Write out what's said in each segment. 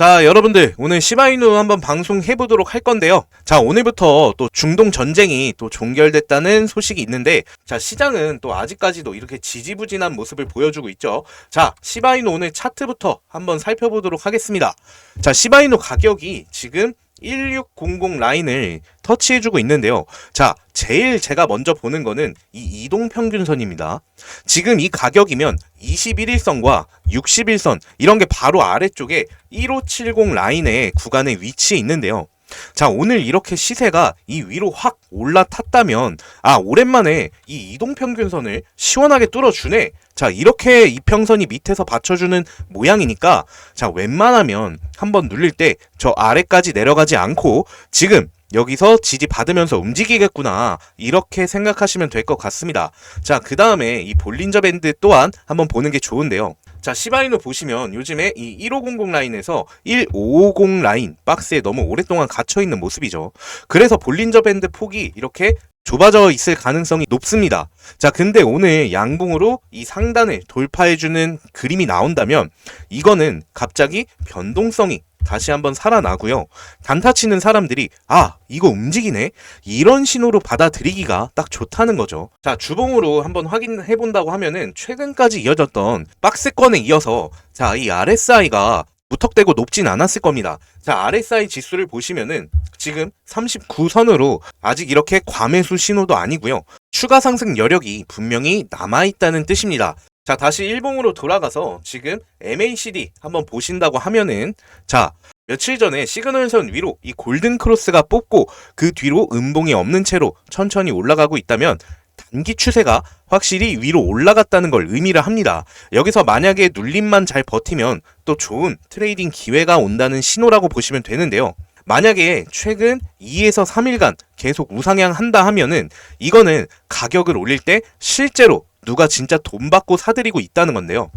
자, 여러분들, 오늘 시바이누 한번 방송해 보도록 할 건데요. 자, 오늘부터 또 중동 전쟁이 또 종결됐다는 소식이 있는데, 자, 시장은 또 아직까지도 이렇게 지지부진한 모습을 보여주고 있죠. 자, 시바이누 오늘 차트부터 한번 살펴보도록 하겠습니다. 자, 시바이누 가격이 지금 1600 라인을 터치해주고 있는데요. 자, 제일 제가 먼저 보는 거는 이 이동 평균선입니다. 지금 이 가격이면 21일선과 60일선 이런 게 바로 아래쪽에 1570 라인의 구간에 위치해 있는데요. 자, 오늘 이렇게 시세가 이 위로 확 올라탔다면, 아, 오랜만에 이 이동평균선을 시원하게 뚫어주네. 자, 이렇게 이평선이 밑에서 받쳐주는 모양이니까, 자, 웬만하면 한번 눌릴 때 저 아래까지 내려가지 않고, 지금 여기서 지지 받으면서 움직이겠구나. 이렇게 생각하시면 될 것 같습니다. 자, 그 다음에 이 볼린저 밴드 또한 한번 보는 게 좋은데요. 자, 시바이누 보시면 요즘에 이 1500 라인에서 1550 라인 박스에 너무 오랫동안 갇혀 있는 모습이죠. 그래서 볼린저 밴드 폭이 이렇게 좁아져 있을 가능성이 높습니다. 자, 근데 오늘 양봉으로 이 상단을 돌파해주는 그림이 나온다면 이거는 갑자기 변동성이 다시 한번 살아나고요. 단타 치는 사람들이 아 이거 움직이네 이런 신호로 받아들이기가 딱 좋다는 거죠. 자 주봉으로 한번 확인해 본다고 하면은 최근까지 이어졌던 박스권에 이어서 자 이 RSI가 무턱대고 높진 않았을 겁니다. 자 RSI 지수를 보시면은 지금 39선으로 아직 이렇게 과매수 신호도 아니고요. 추가 상승 여력이 분명히 남아 있다는 뜻입니다. 자, 다시 일봉으로 돌아가서 지금 MACD 한번 보신다고 하면은 자, 며칠 전에 시그널선 위로 이 골든 크로스가 뽑고 그 뒤로 음봉이 없는 채로 천천히 올라가고 있다면 단기 추세가 확실히 위로 올라갔다는 걸 의미를 합니다. 여기서 만약에 눌림만 잘 버티면 또 좋은 트레이딩 기회가 온다는 신호라고 보시면 되는데요. 만약에 최근 2에서 3일간 계속 우상향 한다 하면은 이거는 가격을 올릴 때 실제로 누가 진짜 돈 받고 사들이고 있다는 건데요.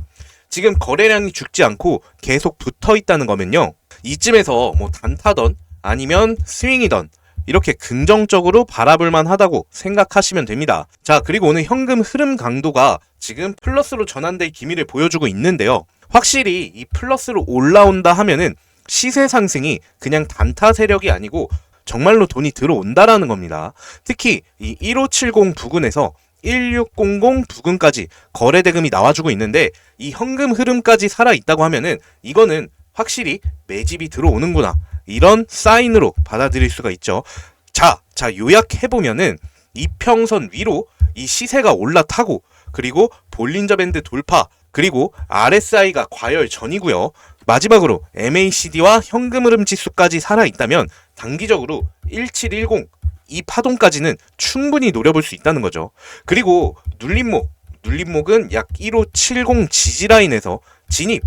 지금 거래량이 죽지 않고 계속 붙어 있다는 거면요. 이쯤에서 뭐 단타던 아니면 스윙이던 이렇게 긍정적으로 바라볼 만 하다고 생각하시면 됩니다. 자, 그리고 오늘 현금 흐름 강도가 지금 플러스로 전환될 기미를 보여주고 있는데요. 확실히 이 플러스로 올라온다 하면은 시세 상승이 그냥 단타 세력이 아니고 정말로 돈이 들어온다라는 겁니다. 특히 이 1570 부근에서 1600 부근까지 거래 대금이 나와주고 있는데 이 현금 흐름까지 살아 있다고 하면은 이거는 확실히 매집이 들어오는구나 이런 사인으로 받아들일 수가 있죠. 자, 자 요약해 보면은 이평선 위로 이 시세가 올라타고 그리고 볼린저 밴드 돌파 그리고 RSI가 과열 전이고요. 마지막으로 MACD와 현금 흐름 지수까지 살아 있다면 단기적으로 1710 이 파동까지는 충분히 노려볼 수 있다는 거죠. 그리고 눌림목, 눌림목은 약 1570 지지라인에서 진입,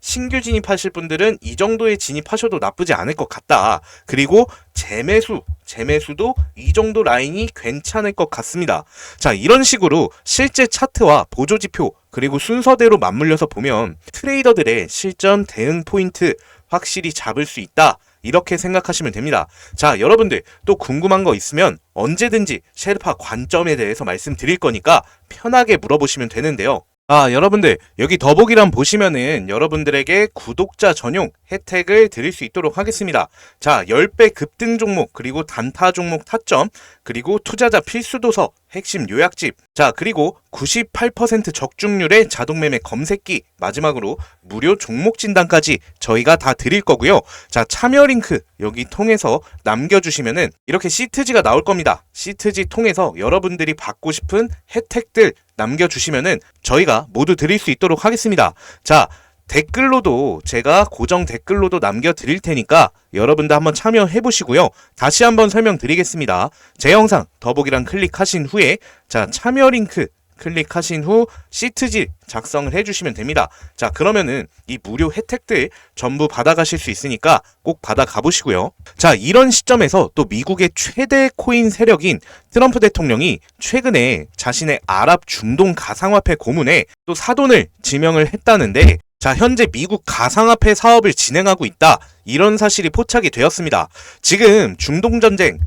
신규 진입하실 분들은 이 정도에 진입하셔도 나쁘지 않을 것 같다. 그리고 재매수, 재매수도 이 정도 라인이 괜찮을 것 같습니다. 자, 이런 식으로 실제 차트와 보조 지표, 그리고 순서대로 맞물려서 보면 트레이더들의 실전 대응 포인트 확실히 잡을 수 있다. 이렇게 생각하시면 됩니다. 자, 여러분들 또 궁금한 거 있으면 언제든지 셰르파 관점에 대해서 말씀드릴 거니까 편하게 물어보시면 되는데요. 아, 여러분들, 여기 더보기란 보시면은 여러분들에게 구독자 전용 혜택을 드릴 수 있도록 하겠습니다. 자, 10배 급등 종목, 그리고 단타 종목 타점, 그리고 투자자 필수 도서, 핵심 요약집, 자, 그리고 98% 적중률의 자동매매 검색기, 마지막으로 무료 종목 진단까지 저희가 다 드릴 거고요. 자, 참여 링크 여기 통해서 남겨주시면은 이렇게 시트지가 나올 겁니다. 시트지 통해서 여러분들이 받고 싶은 혜택들 남겨주시면은 저희가 모두 드릴 수 있도록 하겠습니다. 자, 댓글로도 제가 고정 댓글로도 남겨드릴 테니까 여러분들 한번 참여해 보시고요. 다시 한번 설명드리겠습니다. 제 영상 더보기란 클릭하신 후에 자 참여 링크 클릭하신 후 시트지 작성을 해주시면 됩니다. 자 그러면은 이 무료 혜택들 전부 받아가실 수 있으니까 꼭 받아가 보시고요. 자 이런 시점에서 또 미국의 최대 코인 세력인 트럼프 대통령이 최근에 자신의 아랍 중동 가상화폐 고문에 또 사돈을 지명을 했다는데 자, 현재 미국 가상화폐 사업을 진행하고 있다. 이런 사실이 포착이 되었습니다. 지금 중동전쟁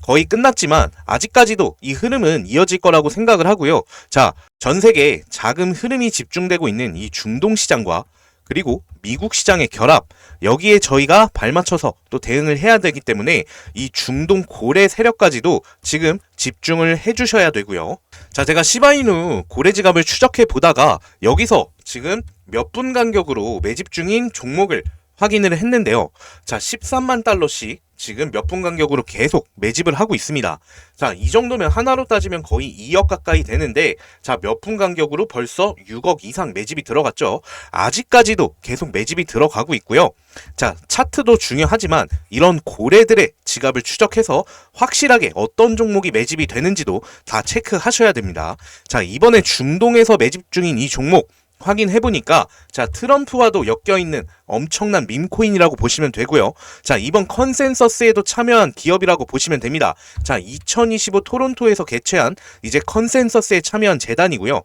거의 끝났지만 아직까지도 이 흐름은 이어질 거라고 생각을 하고요. 자, 전 세계 자금 흐름이 집중되고 있는 이 중동 시장과 그리고 미국 시장의 결합 여기에 저희가 발맞춰서 또 대응을 해야 되기 때문에 이 중동 고래 세력까지도 지금 집중을 해주셔야 되고요. 자, 제가 시바이누 고래 지갑을 추적해 보다가 여기서 지금 몇 분 간격으로 매집 중인 종목을 확인을 했는데요. 자, 13만 달러씩 지금 몇 분 간격으로 계속 매집을 하고 있습니다. 자, 이 정도면 하나로 따지면 거의 2억 가까이 되는데, 자, 몇 분 간격으로 벌써 6억 이상 매집이 들어갔죠. 아직까지도 계속 매집이 들어가고 있고요. 자, 차트도 중요하지만 이런 고래들의 지갑을 추적해서 확실하게 어떤 종목이 매집이 되는지도 다 체크하셔야 됩니다. 자, 이번에 중동에서 매집 중인 이 종목, 확인해 보니까 자 트럼프와도 엮여 있는 엄청난 밈코인이라고 보시면 되고요. 자 이번 컨센서스에도 참여한 기업이라고 보시면 됩니다. 자 2025 토론토에서 개최한 이제 컨센서스에 참여한 재단이고요.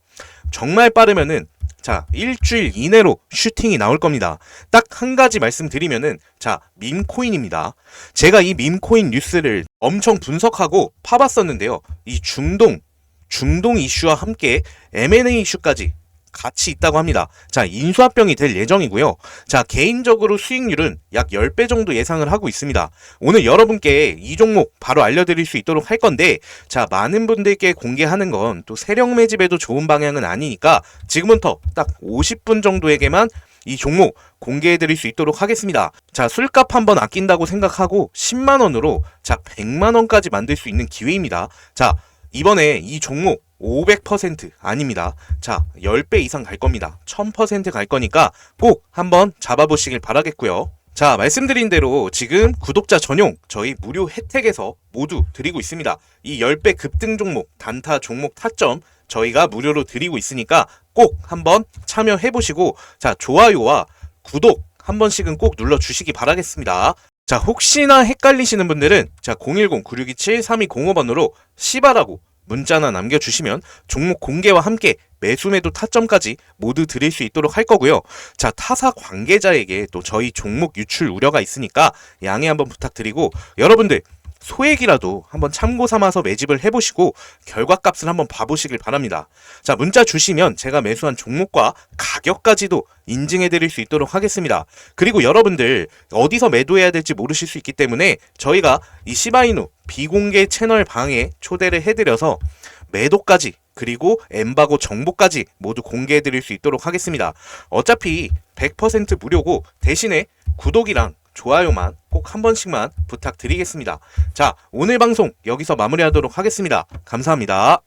정말 빠르면은 자 일주일 이내로 슈팅이 나올 겁니다. 딱 한 가지 말씀드리면은 자 밈코인입니다. 제가 이 밈코인 뉴스를 엄청 분석하고 파봤었는데요. 이 중동 중동 이슈와 함께 M&A 이슈까지 같이 있다고 합니다. 자, 인수합병이 될 예정이고요. 자, 개인적으로 수익률은 약 10배 정도 예상을 하고 있습니다. 오늘 여러분께 이 종목 바로 알려드릴 수 있도록 할 건데, 자, 많은 분들께 공개하는 건 또 세력 매집에도 좋은 방향은 아니니까 지금부터 딱 50분 정도에게만 이 종목 공개해드릴 수 있도록 하겠습니다. 자, 술값 한번 아낀다고 생각하고 10만원으로 자, 100만원까지 만들 수 있는 기회입니다. 자, 이번에 이 종목 500% 아닙니다. 자, 10배 이상 갈 겁니다. 1000%갈 거니까 꼭 한번 잡아보시길 바라겠고요. 자, 말씀드린 대로 지금 구독자 전용 저희 무료 혜택에서 모두 드리고 있습니다. 이 10배 급등 종목, 단타 종목 타점 저희가 무료로 드리고 있으니까 꼭 한번 참여해 보시고 자, 좋아요와 구독 한 번씩은 꼭 눌러 주시기 바라겠습니다. 자, 혹시나 헷갈리시는 분들은 자, 010-9627-3205번으로 시바라고 문자나 남겨주시면 종목 공개와 함께 매수매도 타점까지 모두 드릴 수 있도록 할 거고요. 자, 타사 관계자에게 또 저희 종목 유출 우려가 있으니까 양해 한번 부탁드리고 여러분들 소액이라도 한번 참고 삼아서 매집을 해보시고 결과값을 한번 봐보시길 바랍니다. 자, 문자 주시면 제가 매수한 종목과 가격까지도 인증해 드릴 수 있도록 하겠습니다. 그리고 여러분들 어디서 매도해야 될지 모르실 수 있기 때문에 저희가 이 시바이누 비공개 채널 방에 초대를 해드려서 매도까지 그리고 엠바고 정보까지 모두 공개해 드릴 수 있도록 하겠습니다. 어차피 100% 무료고 대신에 구독이랑 좋아요만 꼭 한 번씩만 부탁드리겠습니다. 자, 오늘 방송 여기서 마무리하도록 하겠습니다. 감사합니다.